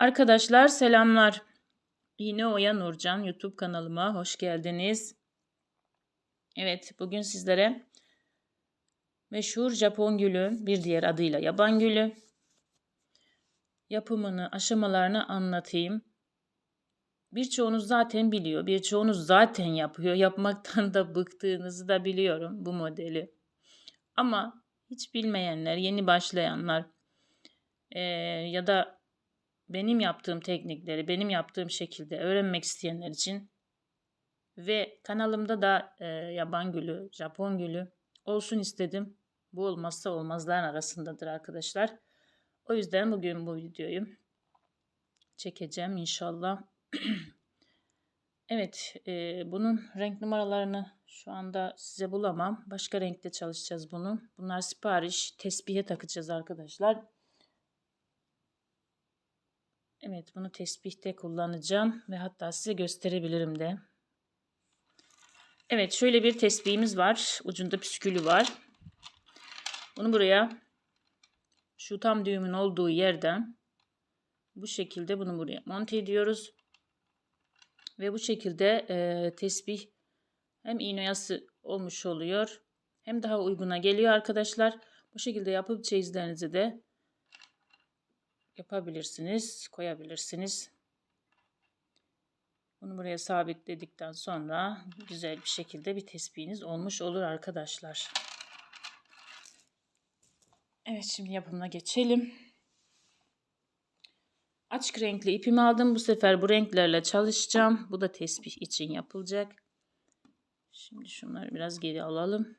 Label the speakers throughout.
Speaker 1: Arkadaşlar selamlar. Yine Oya Nurcan YouTube kanalıma hoş geldiniz. Evet bugün sizlere meşhur Japon gülü bir diğer adıyla yaban gülü yapımını aşamalarını anlatayım. Birçoğunuz zaten biliyor. Birçoğunuz zaten yapıyor. Yapmaktan da bıktığınızı da biliyorum bu modeli. Ama hiç bilmeyenler, yeni başlayanlar e, ya da benim yaptığım teknikleri benim yaptığım şekilde öğrenmek isteyenler için ve kanalımda da e, yaban gülü, Japon gülü olsun istedim. Bu olmazsa olmazların arasındadır arkadaşlar. O yüzden bugün bu videoyu çekeceğim inşallah. evet, e, bunun renk numaralarını şu anda size bulamam. Başka renkte çalışacağız bunu. Bunlar sipariş, tesbihe takacağız arkadaşlar. Evet bunu tesbihte kullanacağım ve hatta size gösterebilirim de. Evet şöyle bir tesbihimiz var. Ucunda püskülü var. Bunu buraya şu tam düğümün olduğu yerden bu şekilde bunu buraya monte ediyoruz. Ve bu şekilde e, tesbih hem iğne olmuş oluyor hem daha uyguna geliyor arkadaşlar. Bu şekilde yapıp çeyizlerinizi de yapabilirsiniz, koyabilirsiniz. Bunu buraya sabitledikten sonra güzel bir şekilde bir tespihiniz olmuş olur arkadaşlar. Evet şimdi yapımına geçelim. Açık renkli ipimi aldım. Bu sefer bu renklerle çalışacağım. Bu da tesbih için yapılacak. Şimdi şunları biraz geri alalım.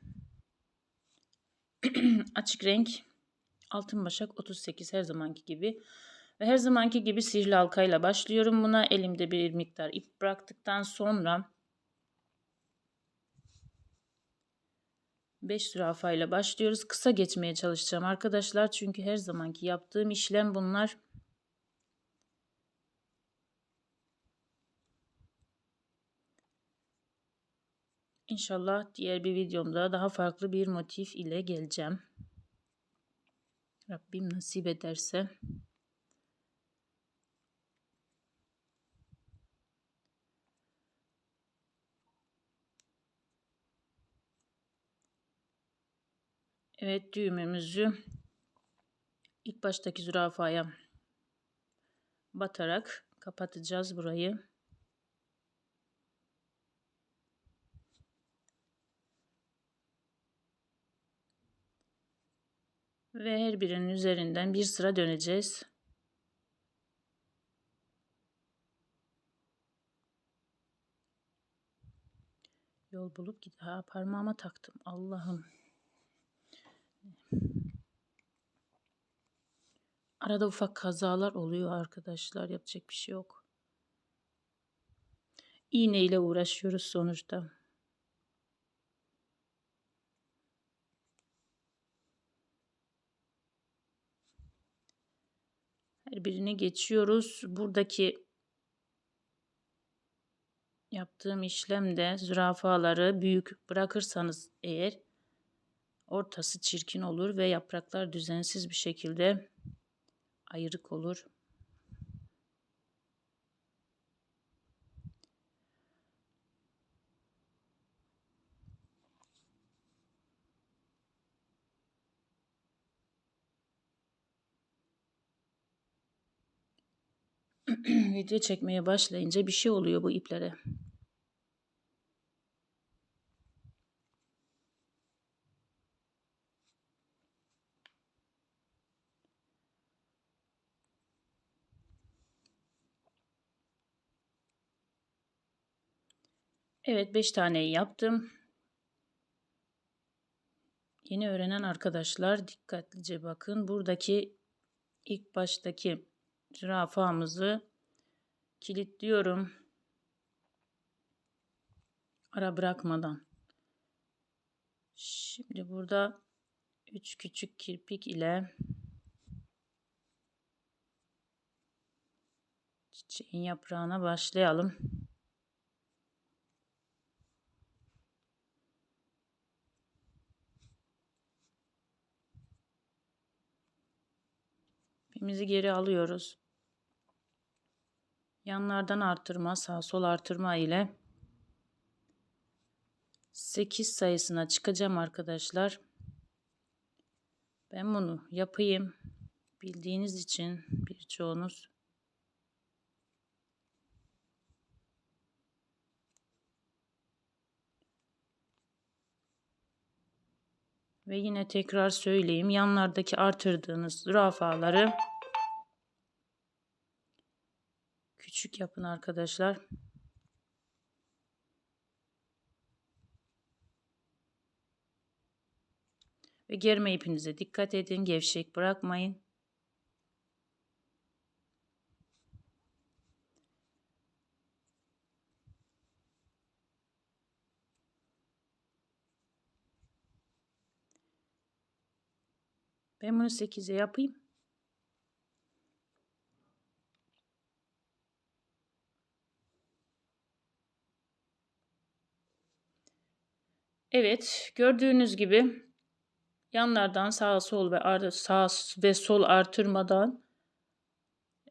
Speaker 1: Açık renk Altın başak 38 her zamanki gibi. Ve her zamanki gibi sihirli halkayla başlıyorum buna. Elimde bir miktar ip bıraktıktan sonra 5 zürafa ile başlıyoruz. Kısa geçmeye çalışacağım arkadaşlar. Çünkü her zamanki yaptığım işlem bunlar. İnşallah diğer bir videomda daha farklı bir motif ile geleceğim. Rabbim nasip ederse. Evet düğümümüzü ilk baştaki zürafaya batarak kapatacağız burayı. Ve her birinin üzerinden bir sıra döneceğiz. Yol bulup git. Ha parmağıma taktım. Allah'ım. Arada ufak kazalar oluyor arkadaşlar. Yapacak bir şey yok. İğne ile uğraşıyoruz sonuçta. Her birini geçiyoruz. Buradaki yaptığım işlemde zürafaları büyük bırakırsanız eğer ortası çirkin olur ve yapraklar düzensiz bir şekilde ayrık olur. video çekmeye başlayınca bir şey oluyor bu iplere. Evet 5 taneyi yaptım. Yeni öğrenen arkadaşlar dikkatlice bakın. Buradaki ilk baştaki zürafamızı kilitliyorum. Ara bırakmadan. Şimdi burada 3 küçük kirpik ile çiçeğin yaprağına başlayalım. İpimizi geri alıyoruz. Yanlardan artırma, sağ sol artırma ile 8 sayısına çıkacağım arkadaşlar. Ben bunu yapayım. Bildiğiniz için birçoğunuz Ve yine tekrar söyleyeyim. Yanlardaki artırdığınız zürafaları küçük yapın arkadaşlar. Ve germe ipinize dikkat edin. Gevşek bırakmayın. Ben bunu 8'e yapayım. Evet, gördüğünüz gibi yanlardan sağ sol ve sağ ve sol artırmadan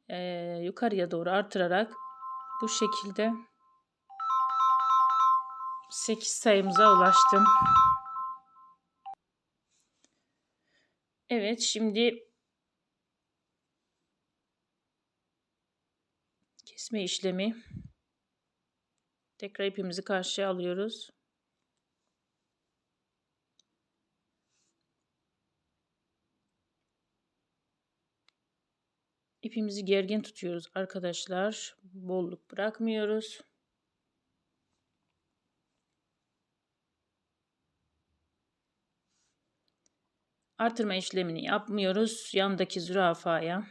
Speaker 1: e, yukarıya doğru artırarak bu şekilde 8 sayımıza ulaştım. Evet şimdi kesme işlemi tekrar ipimizi karşıya alıyoruz. İpimizi gergin tutuyoruz arkadaşlar. Bolluk bırakmıyoruz. Artırma işlemini yapmıyoruz. Yandaki zürafaya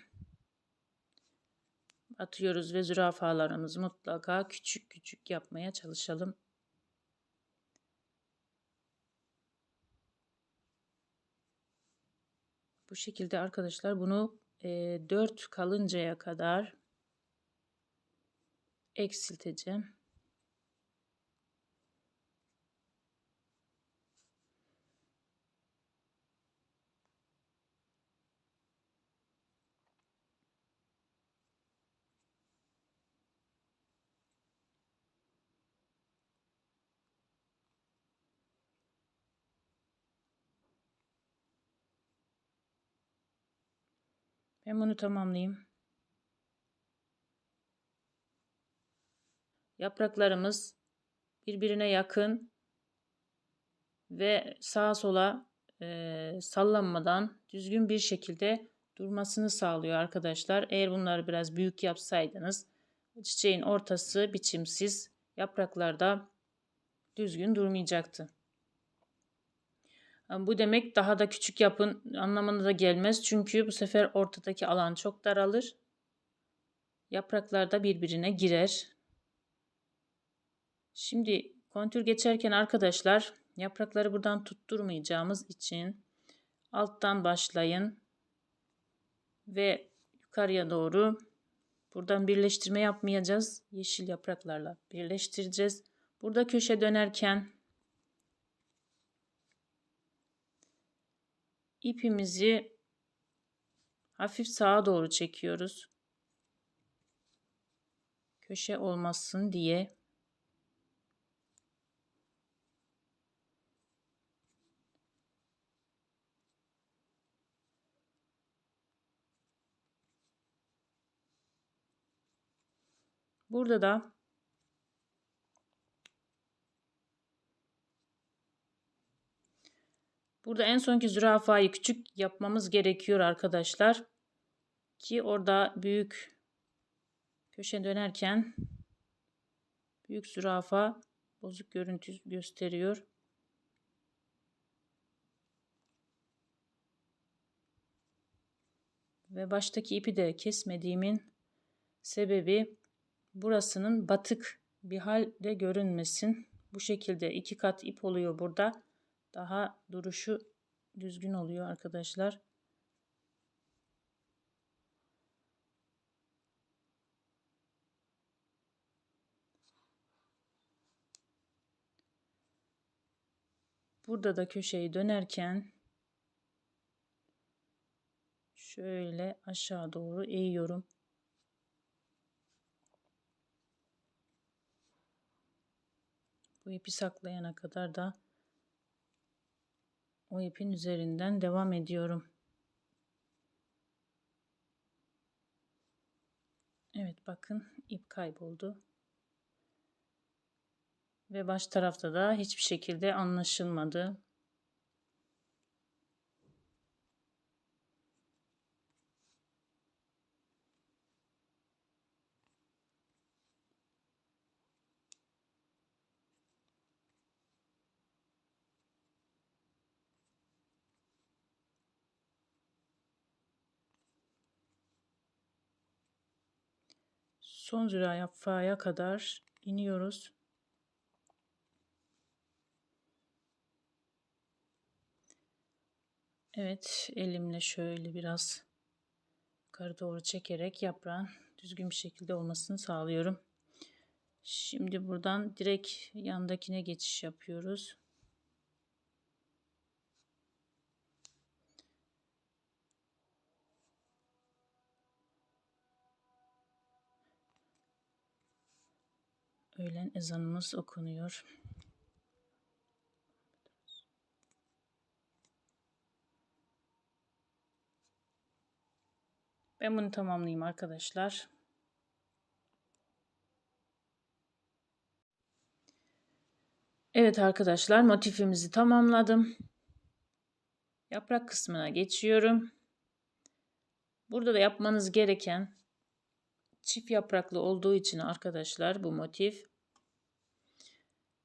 Speaker 1: atıyoruz ve zürafalarımızı mutlaka küçük küçük yapmaya çalışalım. Bu şekilde arkadaşlar bunu 4 kalıncaya kadar eksilteceğim. Ben bunu tamamlayayım. Yapraklarımız birbirine yakın ve sağa sola e, sallanmadan düzgün bir şekilde durmasını sağlıyor arkadaşlar. Eğer bunları biraz büyük yapsaydınız çiçeğin ortası biçimsiz yapraklarda düzgün durmayacaktı. Bu demek daha da küçük yapın anlamına da gelmez. Çünkü bu sefer ortadaki alan çok daralır. Yapraklar da birbirine girer. Şimdi kontür geçerken arkadaşlar yaprakları buradan tutturmayacağımız için alttan başlayın ve yukarıya doğru buradan birleştirme yapmayacağız. Yeşil yapraklarla birleştireceğiz. Burada köşe dönerken ipimizi hafif sağa doğru çekiyoruz. Köşe olmasın diye. Burada da Burada en sonki zürafayı küçük yapmamız gerekiyor arkadaşlar. Ki orada büyük köşe dönerken büyük zürafa bozuk görüntü gösteriyor. Ve baştaki ipi de kesmediğimin sebebi burasının batık bir halde görünmesin. Bu şekilde iki kat ip oluyor burada daha duruşu düzgün oluyor arkadaşlar. Burada da köşeyi dönerken şöyle aşağı doğru eğiyorum. Bu ipi saklayana kadar da o ipin üzerinden devam ediyorum. Evet bakın ip kayboldu. Ve baş tarafta da hiçbir şekilde anlaşılmadı. Son zürafaya kadar iniyoruz. Evet elimle şöyle biraz yukarı doğru çekerek yaprağın düzgün bir şekilde olmasını sağlıyorum. Şimdi buradan direkt yandakine geçiş yapıyoruz. Öğlen ezanımız okunuyor. Ben bunu tamamlayayım arkadaşlar. Evet arkadaşlar motifimizi tamamladım. Yaprak kısmına geçiyorum. Burada da yapmanız gereken çift yapraklı olduğu için arkadaşlar bu motif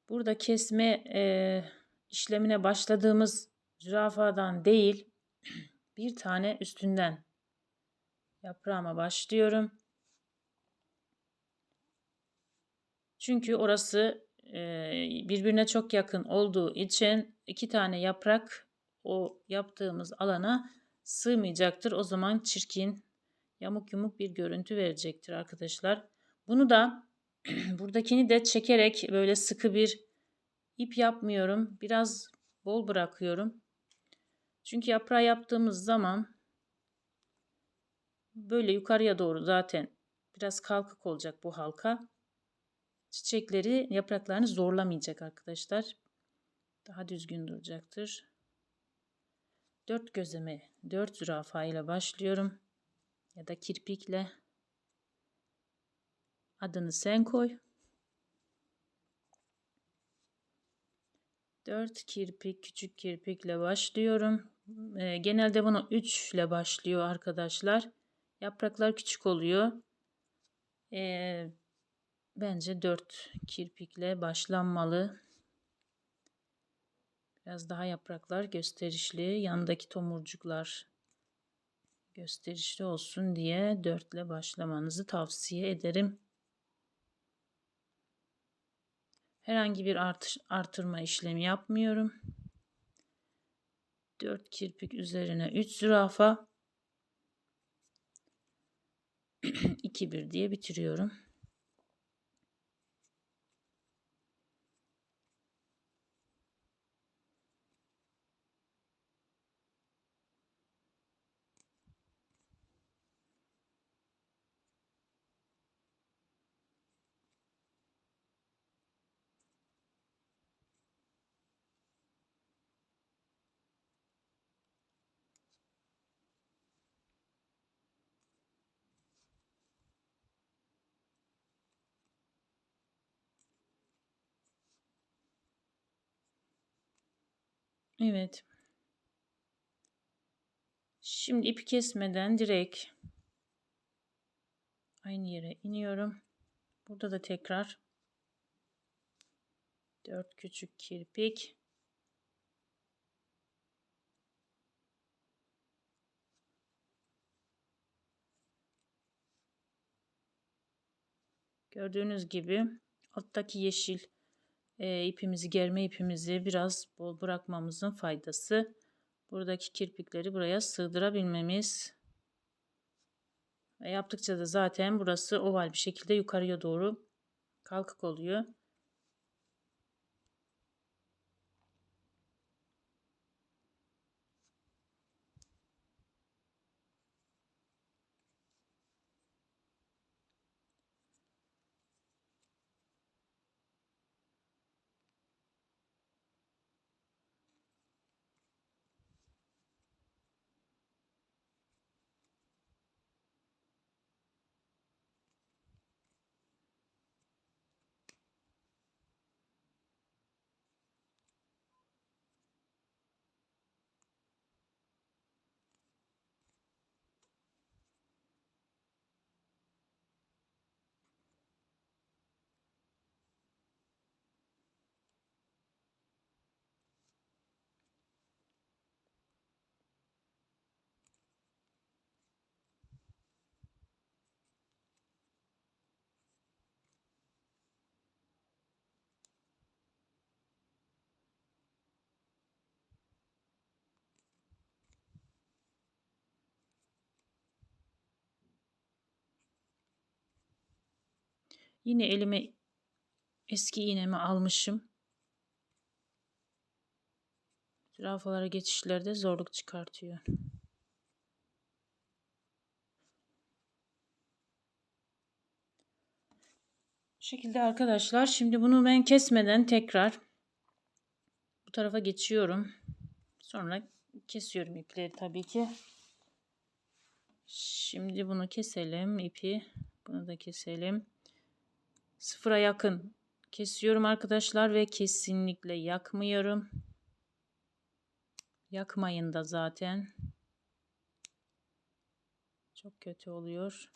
Speaker 1: burada kesme e, işlemine başladığımız zürafadan değil bir tane üstünden yaprağıma başlıyorum. Çünkü orası e, birbirine çok yakın olduğu için iki tane yaprak o yaptığımız alana sığmayacaktır. O zaman çirkin yamuk yumuk bir görüntü verecektir arkadaşlar. Bunu da buradakini de çekerek böyle sıkı bir ip yapmıyorum. Biraz bol bırakıyorum. Çünkü yaprağı yaptığımız zaman böyle yukarıya doğru zaten biraz kalkık olacak bu halka. Çiçekleri yapraklarını zorlamayacak arkadaşlar. Daha düzgün duracaktır. Dört gözeme dört zürafa ile başlıyorum ya da kirpikle adını sen koy. Dört kirpik, küçük kirpikle başlıyorum. E, genelde bunu 3 ile başlıyor arkadaşlar. Yapraklar küçük oluyor. E, bence 4 kirpikle başlanmalı. Biraz daha yapraklar gösterişli. Yandaki tomurcuklar gösterişli olsun diye dörtle başlamanızı tavsiye ederim. Herhangi bir artış, artırma işlemi yapmıyorum. 4 kirpik üzerine 3 zürafa 2 1 diye bitiriyorum. Evet. Şimdi ipi kesmeden direkt aynı yere iniyorum. Burada da tekrar 4 küçük kirpik. Gördüğünüz gibi alttaki yeşil e, ipimizi germe ipimizi biraz bol bırakmamızın faydası buradaki kirpikleri buraya sığdırabilmemiz ve yaptıkça da zaten burası oval bir şekilde yukarıya doğru kalkık oluyor. Yine elime eski iğnemi almışım. Zürafalara geçişlerde zorluk çıkartıyor. Bu şekilde arkadaşlar. Şimdi bunu ben kesmeden tekrar bu tarafa geçiyorum. Sonra kesiyorum ipleri tabii ki. Şimdi bunu keselim ipi. Bunu da keselim. Sıfıra yakın kesiyorum arkadaşlar ve kesinlikle yakmıyorum. Yakmayın da zaten. Çok kötü oluyor.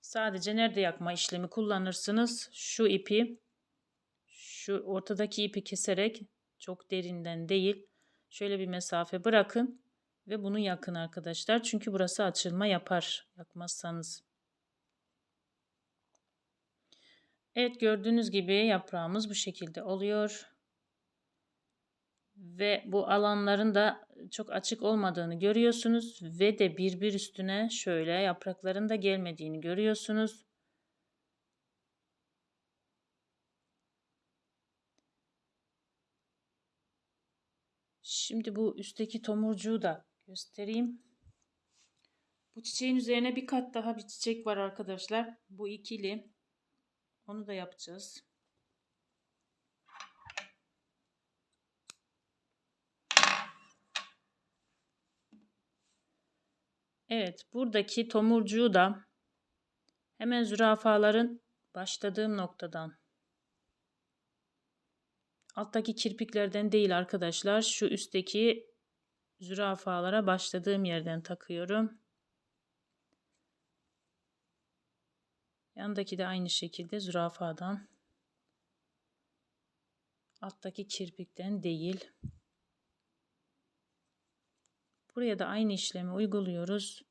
Speaker 1: Sadece nerede yakma işlemi kullanırsınız? Şu ipi şu ortadaki ipi keserek çok derinden değil şöyle bir mesafe bırakın ve bunu yakın arkadaşlar. Çünkü burası açılma yapar yakmazsanız. Evet gördüğünüz gibi yaprağımız bu şekilde oluyor. Ve bu alanların da çok açık olmadığını görüyorsunuz. Ve de birbir üstüne şöyle yaprakların da gelmediğini görüyorsunuz. Şimdi bu üstteki tomurcuğu da göstereyim. Bu çiçeğin üzerine bir kat daha bir çiçek var arkadaşlar. Bu ikili. Onu da yapacağız. Evet buradaki tomurcuğu da hemen zürafaların başladığım noktadan alttaki kirpiklerden değil arkadaşlar şu üstteki zürafalara başladığım yerden takıyorum. Yandaki de aynı şekilde zürafadan. Alttaki kirpikten değil. Buraya da aynı işlemi uyguluyoruz.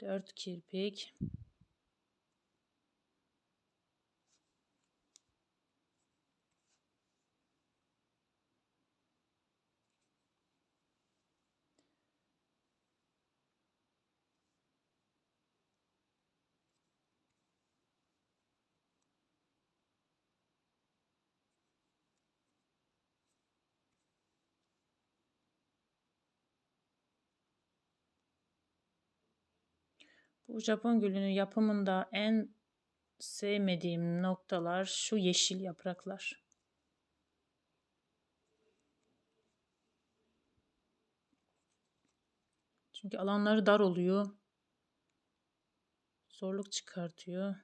Speaker 1: 4 kirpik. Bu Japon gülünün yapımında en sevmediğim noktalar şu yeşil yapraklar. Çünkü alanları dar oluyor. Zorluk çıkartıyor.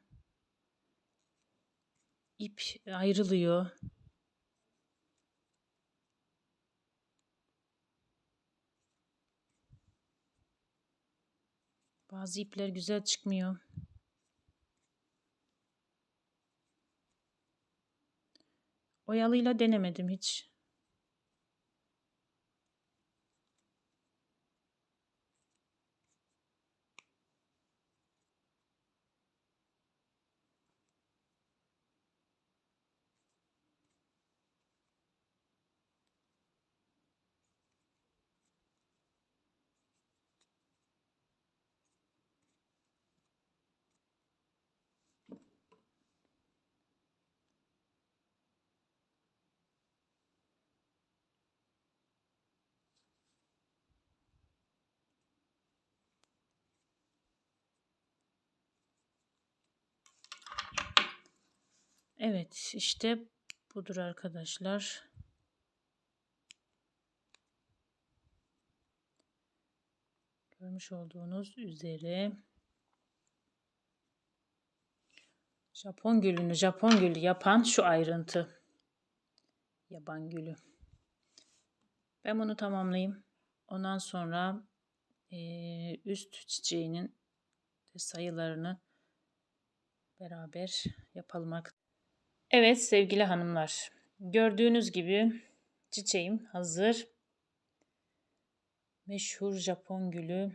Speaker 1: İp ayrılıyor. Bazı ipler güzel çıkmıyor. Oyalıyla denemedim hiç. Evet işte budur arkadaşlar. Görmüş olduğunuz üzere Japon gülünü Japon gülü yapan şu ayrıntı. Yaban gülü. Ben bunu tamamlayayım. Ondan sonra e, üst çiçeğinin sayılarını beraber yapalım. Evet sevgili hanımlar. Gördüğünüz gibi çiçeğim hazır. Meşhur Japon gülü,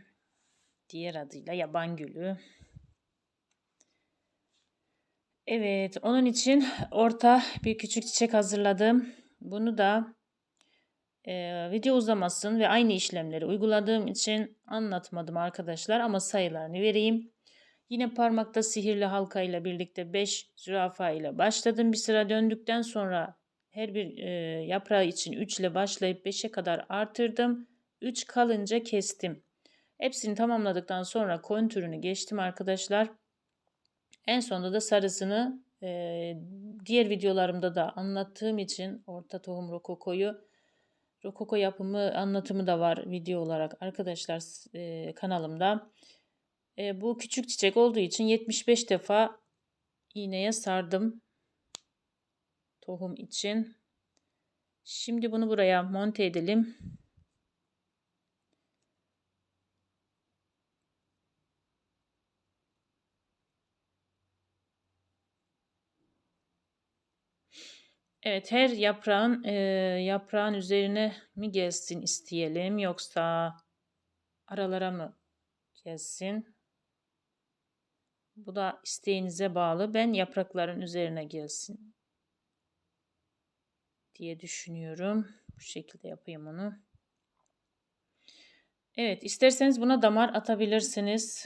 Speaker 1: diğer adıyla yaban gülü. Evet, onun için orta bir küçük çiçek hazırladım. Bunu da Ee, video uzamasın ve aynı işlemleri uyguladığım için anlatmadım arkadaşlar ama sayılarını vereyim. Yine parmakta sihirli halka ile birlikte 5 zürafa ile başladım. Bir sıra döndükten sonra her bir e, yaprağı için 3 ile başlayıp 5'e kadar artırdım. 3 kalınca kestim. Hepsini tamamladıktan sonra kontürünü geçtim arkadaşlar. En sonunda da sarısını e, diğer videolarımda da anlattığım için orta tohum rokokoyu rokoko yapımı anlatımı da var video olarak arkadaşlar e, kanalımda. E, bu küçük çiçek olduğu için 75 defa iğneye sardım tohum için. Şimdi bunu buraya monte edelim. Evet her yaprağın e, yaprağın üzerine mi gelsin isteyelim yoksa aralara mı gelsin? Bu da isteğinize bağlı. Ben yaprakların üzerine gelsin diye düşünüyorum. Bu şekilde yapayım onu. Evet isterseniz buna damar atabilirsiniz.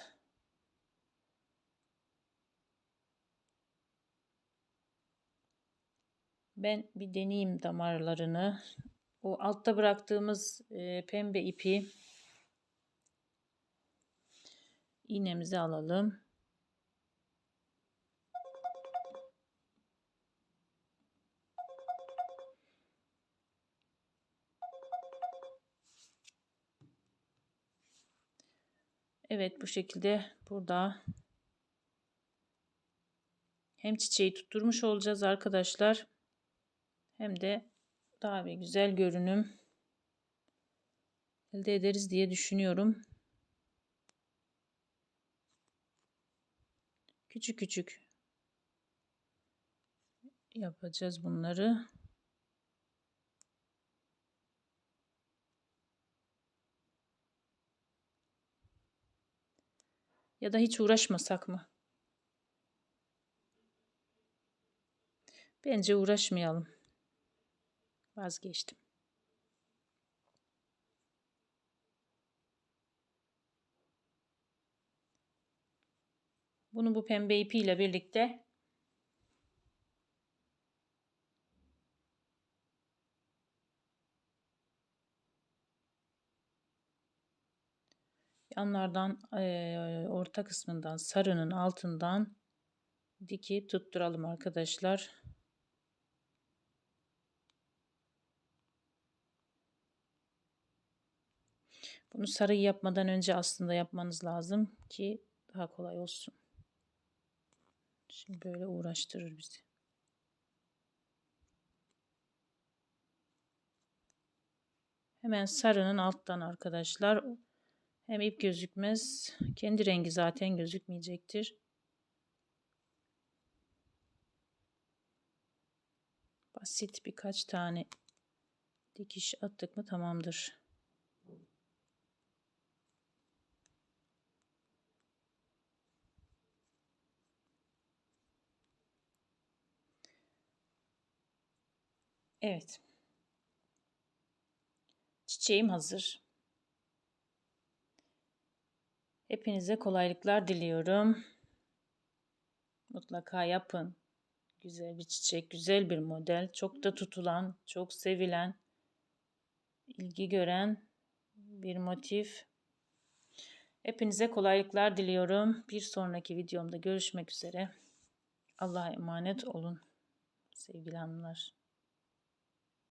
Speaker 1: Ben bir deneyeyim damarlarını. O altta bıraktığımız e, pembe ipi iğnemizi alalım. Evet bu şekilde burada hem çiçeği tutturmuş olacağız arkadaşlar hem de daha bir güzel görünüm elde ederiz diye düşünüyorum. Küçük küçük yapacağız bunları. Ya da hiç uğraşmasak mı? Bence uğraşmayalım. Vazgeçtim. Bunu bu pembe ipiyle birlikte yanlardan e, orta kısmından sarının altından diki tutturalım arkadaşlar. Bunu sarı yapmadan önce aslında yapmanız lazım ki daha kolay olsun. Şimdi böyle uğraştırır bizi. Hemen sarının alttan arkadaşlar. Hem ip gözükmez. Kendi rengi zaten gözükmeyecektir. Basit birkaç tane dikiş attık mı tamamdır. Evet. Çiçeğim hazır. Hepinize kolaylıklar diliyorum. Mutlaka yapın. Güzel bir çiçek, güzel bir model. Çok da tutulan, çok sevilen, ilgi gören bir motif. Hepinize kolaylıklar diliyorum. Bir sonraki videomda görüşmek üzere. Allah'a emanet olun sevgili hanımlar.